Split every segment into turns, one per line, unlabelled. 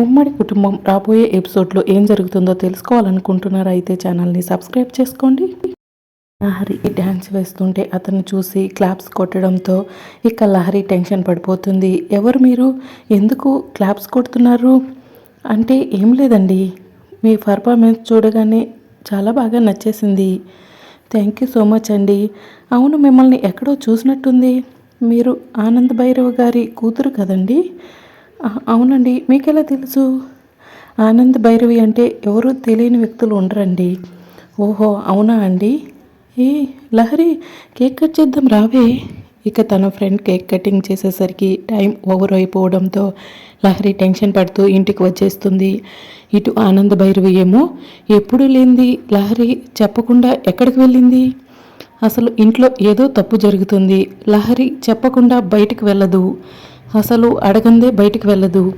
ఉమ్మడి కుటుంబం రాబోయే ఎపిసోడ్లో ఏం జరుగుతుందో తెలుసుకోవాలనుకుంటున్నారా అయితే ఛానల్ని సబ్స్క్రైబ్ చేసుకోండి. లహరి డ్యాన్స్ వేస్తుంటే అతను చూసి క్లాప్స్ కొట్టడంతో ఇక లహరి టెన్షన్ పడిపోతుంది. ఎవరు మీరు? ఎందుకు క్లాప్స్ కొడుతున్నారు? అంటే ఏం లేదండి. మీ పర్ఫార్మెన్స్ చూడగానే చాలా బాగా నచ్చేసింది. థ్యాంక్ యూ సో మచ్ అండి. అవును మిమ్మల్ని ఎక్కడో చూసినట్టుంది. మీరు ఆనంద్ భైరవ్ గారి కూతురు కదండి? అవునండి. మీకెలా తెలుసు? ఆనంద్ భైరవి అంటే ఎవరు తెలియని వ్యక్తులు ఉండరండి. ఓహో అవునా అండి? ఏ లహరి కేక్ కట్ చేద్దాం రావే. ఇక తన ఫ్రెండ్ కేక్ కటింగ్ చేసేసరికి టైం ఓవర్ అయిపోవడంతో లహరి టెన్షన్ పడుతూ ఇంటికి వచ్చేస్తుంది. ఇటు ఆనంద్ భైరవి ఏమో ఎప్పుడు లేనిది లహరి చెప్పకుండా ఎక్కడికి వెళ్ళింది? అసలు ఇంట్లో ఏదో తప్పు జరుగుతుంది. లహరి చెప్పకుండా బయటకు వెళ్ళదు. అసలు అడగందే బయటికి వెళ్ళదు.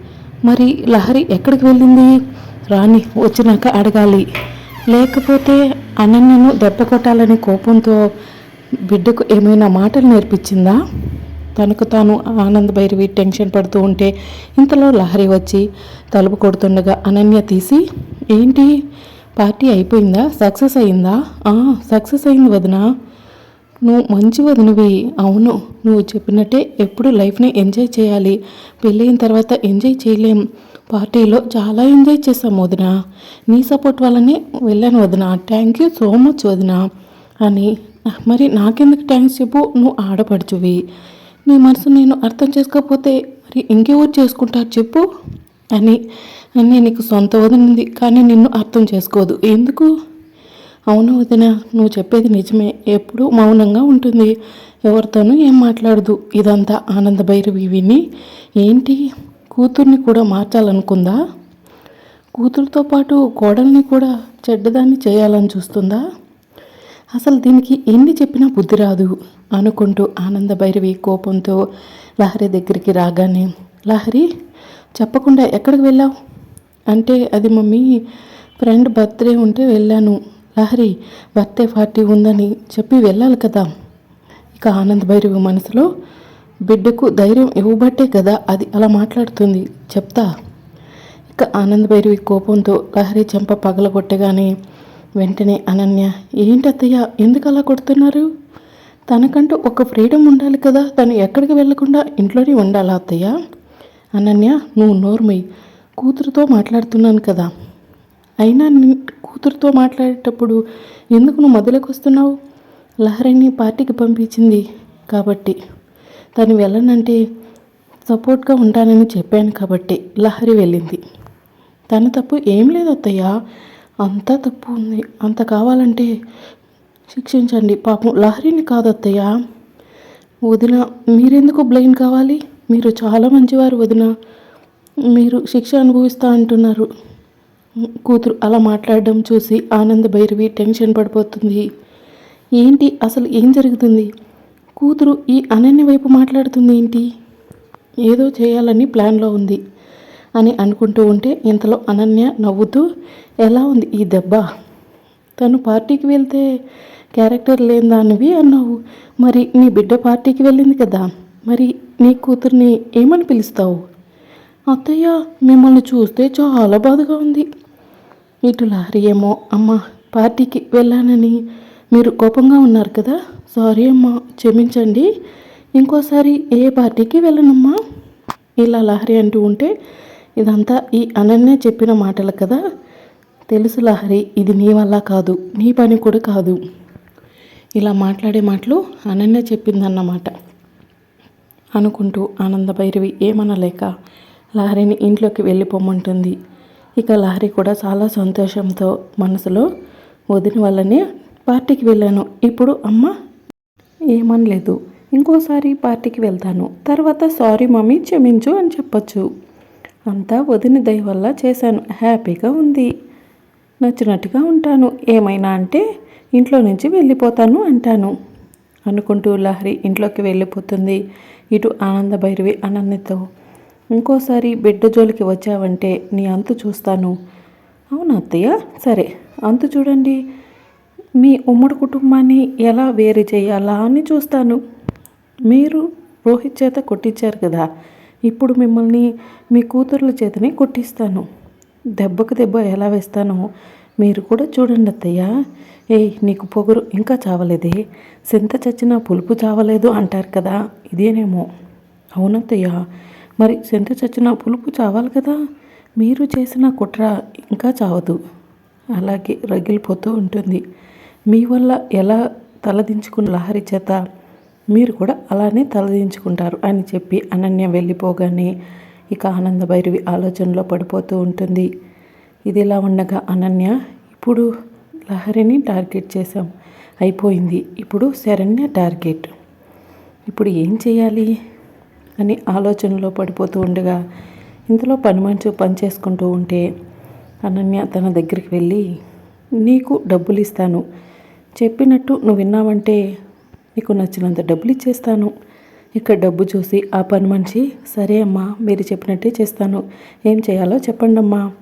మరి లహరి ఎక్కడికి వెళ్ళింది? రాని వచ్చినాక అడగాలి. లేకపోతే అనన్యను దెబ్బ కొట్టాలని కోపంతో బిడ్డకు ఏమైనా మాటలు నేర్పించిందా? తనకు తాను ఆనంద్ భైరవి టెన్షన్ పడుతూ ఉంటే ఇంతలో లహరి వచ్చి తలుపు కొడుతుండగా అనన్య తీసి ఏంటి? పార్టీ అయిపోయిందా? సక్సెస్ అయిందా? సక్సెస్ అయింది వదినా. నువ్వు మంచి వదినవి అవును నువ్వు చెప్పినట్టే ఎప్పుడు లైఫ్ని ఎంజాయ్ చేయాలి. పెళ్ళైన తర్వాత ఎంజాయ్ చేయలేం. పార్టీలో చాలా ఎంజాయ్ చేసాం వదిన. నీ సపోర్ట్ వల్లనే వెళ్ళాను వదిన. థ్యాంక్ యూ సో మచ్ వదిన. అని మరి నాకెందుకు థ్యాంక్స్ చెప్పు నువ్వు ఆడపడుచువి. నీ మనసు నేను అర్థం చేసుకోకపోతే మరి ఇంకెవరు చేసుకుంటారు చెప్పు. అని అని నీకు సొంత వదినుంది కానీ నిన్ను అర్థం చేసుకోదు. ఎందుకు? అవును వదిన నువ్వు చెప్పేది నిజమే. ఎప్పుడు మౌనంగా ఉంటుంది. ఎవరితోనూ ఏం మాట్లాడదు. ఇదంతా ఆనంద భైరవి విని ఏంటి? కూతుర్ని కూడా మార్చాలనుకుందా? కూతురుతో పాటు కోడల్ని కూడా చెడ్డదాన్ని చేయాలని చూస్తుందా? అసలు దీనికి ఎన్ని చెప్పినా బుద్ధి రాదు అనుకుంటూ ఆనంద భైరవి కోపంతో లహరి దగ్గరికి రాగానే లహరి చెప్పకుండా ఎక్కడికి వెళ్ళావు? అంటే అది మమ్మీ ఫ్రెండ్ బర్త్డే ఉంటే వెళ్ళాను. లహరి బర్త్డే పార్టీ ఉందని చెప్పి వెళ్ళాలి కదా. ఇక ఆనంద్ భైరవి మనసులో బిడ్డకు ధైర్యం ఇవ్వబట్టే కదా అది అలా మాట్లాడుతుంది చెప్తా. ఇక ఆనంద్ భైరవి కోపంతో లహరి చెంప పగలగొట్టగానే వెంటనే అనన్య ఏంటత్తయ్య ఎందుకు అలా కొడుతున్నారు? తనకంటూ ఒక ఫ్రీడమ్ ఉండాలి కదా తను ఎక్కడికి వెళ్ళకుండా ఇంట్లోనే ఉండాలా అత్తయ్య? అనన్య నువ్వు నోర్మై కూతురుతో మాట్లాడుతున్నాను కదా. అయినా కూతురుతో మాట్లాడేటప్పుడు ఎందుకు నువ్వు మొదలకు వస్తున్నావు? లహరిని పార్టీకి పంపించింది కాబట్టి. తను వెళ్ళనంటే సపోర్ట్గా ఉంటానని చెప్పాను కాబట్టి లహరి వెళ్ళింది. తన తప్పు ఏం లేదు అత్తయ్య. అంతా తప్పు ఉంది. అంత కావాలంటే శిక్షించండి. పాపం లహరిని కాదు అత్తయ్య. వదిన మీరెందుకు బ్లైన్ కావాలి? మీరు చాలా మంచివారు వదిన. మీరు శిక్ష అనుభవిస్తా అంటున్నారు. కూతురు అలా మాట్లాడడం చూసి ఆనంద భైరవి టెన్షన్ పడిపోతుంది. ఏంటి? అసలు ఏం జరుగుతుంది? కూతురు ఈ అనన్య వైపు మాట్లాడుతుంది ఏంటి? ఏదో చేయాలని ప్లాన్లో ఉంది అని అనుకుంటూ ఉంటే ఇంతలో అనన్య నవ్వుతూ ఎలా ఉంది ఈ దెబ్బ? తను పార్టీకి వెళ్తే క్యారెక్టర్ లేని దానివి అన్నావు. మరి నీ బిడ్డ పార్టీకి వెళ్ళింది కదా. మరి నీ కూతుర్ని ఏమని పిలుస్తావు? అత్తయ్య మిమ్మల్ని చూస్తే చాలా బాధగా ఉంది. ఇటు లహరి ఏమో అమ్మ పార్టీకి వెళ్ళానని మీరు కోపంగా ఉన్నారు కదా? సారీ అమ్మా క్షమించండి. ఇంకోసారి ఏ పార్టీకి వెళ్ళనమ్మా? ఇలా లహరి అంటూ ఉంటే ఇదంతా ఈ అనన్య చెప్పిన మాటలు కదా? తెలుసు లహరి ఇది నీ వల్ల కాదు నీ పని కూడా కాదు. ఇలా మాట్లాడే మాటలు అనన్య చెప్పిందన్నమాట. అనుకుంటూ ఆనంద భైరవి ఏమనలేక లహరిని ఇంట్లోకి వెళ్ళిపోమంటుంది. ఇక లహరి కూడా చాలా సంతోషంతో మనసులో వదిన వల్లనే పార్టీకి వెళ్ళాను. ఇప్పుడు అమ్మ ఏమనలేదు. ఇంకోసారి పార్టీకి వెళ్తాను. తర్వాత సారీ మమ్మీ క్షమించు అని చెప్పొచ్చు. అంతా వదిన దయ వల్ల చేశాను. హ్యాపీగా ఉంది. నచ్చినట్టుగా ఉంటాను. ఏమైనా అంటే ఇంట్లో నుంచి వెళ్ళిపోతాను అంటాను. అనుకుంటూ లహరి ఇంట్లోకి వెళ్ళిపోతుంది. ఇటు ఆనంద భైరవి అనన్యతో ఇంకోసారి బిడ్డ జోలికి వచ్చావంటే నీ అంతు చూస్తాను. అవునా అత్తయ్య? సరే అంతు చూడండి. మీ ఉమ్మడి కుటుంబాన్ని ఎలా వేరు చేయాలా అని చూస్తాను. మీరు రోహిత్ చేత కొట్టించారు కదా ఇప్పుడు మిమ్మల్ని మీ కూతుర్ల చేతనే కొట్టిస్తాను. దెబ్బకు దెబ్బ ఎలా వేస్తానో మీరు కూడా చూడండి అత్తయ్య. ఏయ్ నీకు పొగరు ఇంకా చావలేదే. సింత చచ్చినా పులుపు చావలేదు అంటారు కదా ఇదేనేమో. అవునత్తయ్య. మరి సింత చచ్చిన పులుపు చావాలి కదా? మీరు చేసిన కుట్ర ఇంకా చావదు. అలాగే రగిలిపోతూ ఉంటుంది. మీ వల్ల ఎలా తలదించుకున్న లహరి చేత మీరు కూడా అలానే తలదించుకుంటారు అని చెప్పి అనన్య వెళ్ళిపోగానే ఇక ఆనంద భైరవి ఆలోచనలో పడిపోతూ ఉంటుంది. ఇది ఇలా ఉండగా అనన్య ఇప్పుడు లహరిని టార్గెట్ చేశాం. అయిపోయింది. ఇప్పుడు శరణ్య టార్గెట్. ఇప్పుడు ఏం చేయాలి? అని ఆలోచనలో పడిపోతూ ఉండగా ఇంతలో పని మనిషి పని చేసుకుంటూ ఉంటే అనన్య తన దగ్గరికి వెళ్ళి నీకు డబ్బులు ఇస్తాను చెప్పినట్టు నువ్వు విన్నావంటే నీకు నచ్చినంత డబ్బులు ఇచ్చేస్తాను ఇక్కడ డబ్బు చూసి ఆ పని మనిషి సరే అమ్మా మీరు చెప్పినట్టే చేస్తాను. ఏం చేయాలో చెప్పండి అమ్మా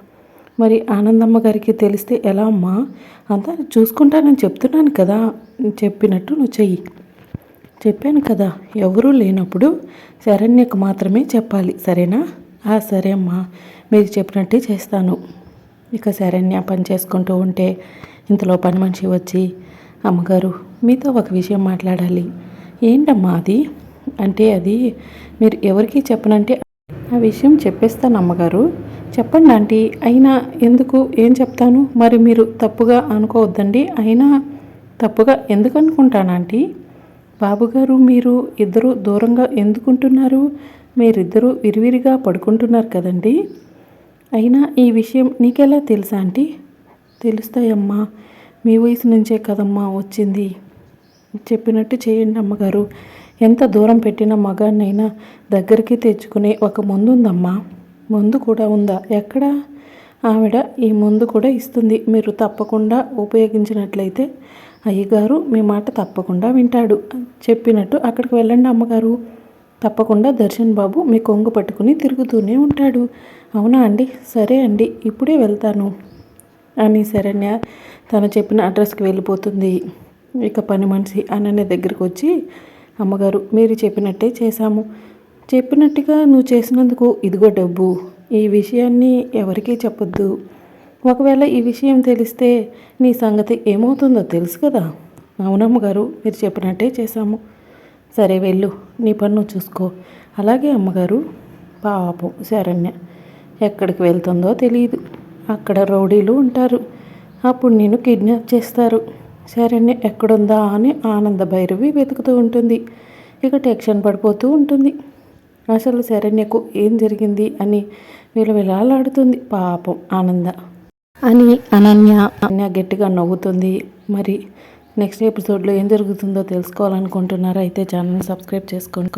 మరి ఆనందమ్మ గారికి తెలిస్తే ఎలా అమ్మా? అంతా చూసుకుంటానని చెప్తున్నాను కదా. చెప్పినట్టు నువ్వు చెయ్యి. చెప్పాను కదా ఎవరూ లేనప్పుడు శరణ్యకు మాత్రమే చెప్పాలి సరేనా? ఆ సరే అమ్మా మీరు చెప్పినట్టే చేస్తాను. ఇక శరణ్య పని చేసుకుంటూ ఉంటే ఇంతలో పని మనిషి వచ్చి అమ్మగారు మీతో ఒక విషయం మాట్లాడాలి. ఏంటమ్మా అది? అంటే అది మీరు ఎవరికి చెప్పనంటే ఆ విషయం చెప్పేస్తాను అమ్మగారు. చెప్పండి ఆంటీ అయినా ఎందుకు ఏం చెప్తాను? మరి మీరు తప్పుగా అనుకోవద్దండి అయినా తప్పుగా ఎందుకు అనుకుంటాను ఆంటీ? బాబుగారు మీరు ఇద్దరు దూరంగా ఎందుకుంటున్నారు? మీరిద్దరూ విరివిరిగా పడుకుంటున్నారు కదండి? అయినా ఈ విషయం నీకెలా తెలుసా ఆంటీ? తెలుస్తాయమ్మా మీ వయసు నుంచే కదమ్మా వచ్చింది. చెప్పినట్టు చేయండి అమ్మగారు. ఎంత దూరం పెట్టిన మగాన్నైనా దగ్గరికి తెచ్చుకునే ఒక మందు ఉందమ్మా మందు కూడా ఉందా? ఎక్కడ? ఆవిడ ఈ మందు కూడా ఇస్తుంది. మీరు తప్పకుండా ఉపయోగించినట్లయితే అయ్యగారు మీ మాట తప్పకుండా వింటాడు. చెప్పినట్టు అక్కడికి వెళ్ళండి అమ్మగారు. తప్పకుండా దర్శన్ బాబు మీ కొంగు పట్టుకుని తిరుగుతూనే ఉంటాడు. అవునా అండి? సరే అండి ఇప్పుడే వెళ్తాను. అని శరణ్య తను చెప్పిన అడ్రస్కి వెళ్ళిపోతుంది. ఇక పని మనిషి అనన్య దగ్గరికి వచ్చి అమ్మగారు మీరు చెప్పినట్టే చేశాము. చెప్పినట్టుగా నువ్వు చేసినందుకు ఇదిగో డబ్బు. ఈ విషయాన్ని ఎవరికీ చెప్పొద్దు. ఒకవేళ ఈ విషయం తెలిస్తే నీ సంగతి ఏమవుతుందో తెలుసు కదా. అవునమ్మ గారు మీరు చెప్పినట్టే చేశాము. సరే వెళ్ళు నీ పన్ను చూసుకో. అలాగే అమ్మగారు పాపం శరణ్య ఎక్కడికి వెళ్తుందో తెలియదు అక్కడ రౌడీలు ఉంటారు. అప్పుడు నేను కిడ్నాప్ చేస్తారు. శరణ్య ఎక్కడుందా అని ఆనంద భైరవి వెతుకుతూ ఉంటుంది. ఇక టెన్షన్ పడిపోతూ ఉంటుంది. అసలు శరణ్యకు ఏం జరిగింది అని విలవిలాడుతుంది పాపం ఆనంద. అని అనన్య అనన్య గట్టిగా నవ్వుతుంది. మరి నెక్స్ట్ ఎపిసోడ్లో ఏం జరుగుతుందో తెలుసుకోవాలనుకుంటున్నారా అయితే ఛానల్ సబ్స్క్రైబ్ చేసుకోండి.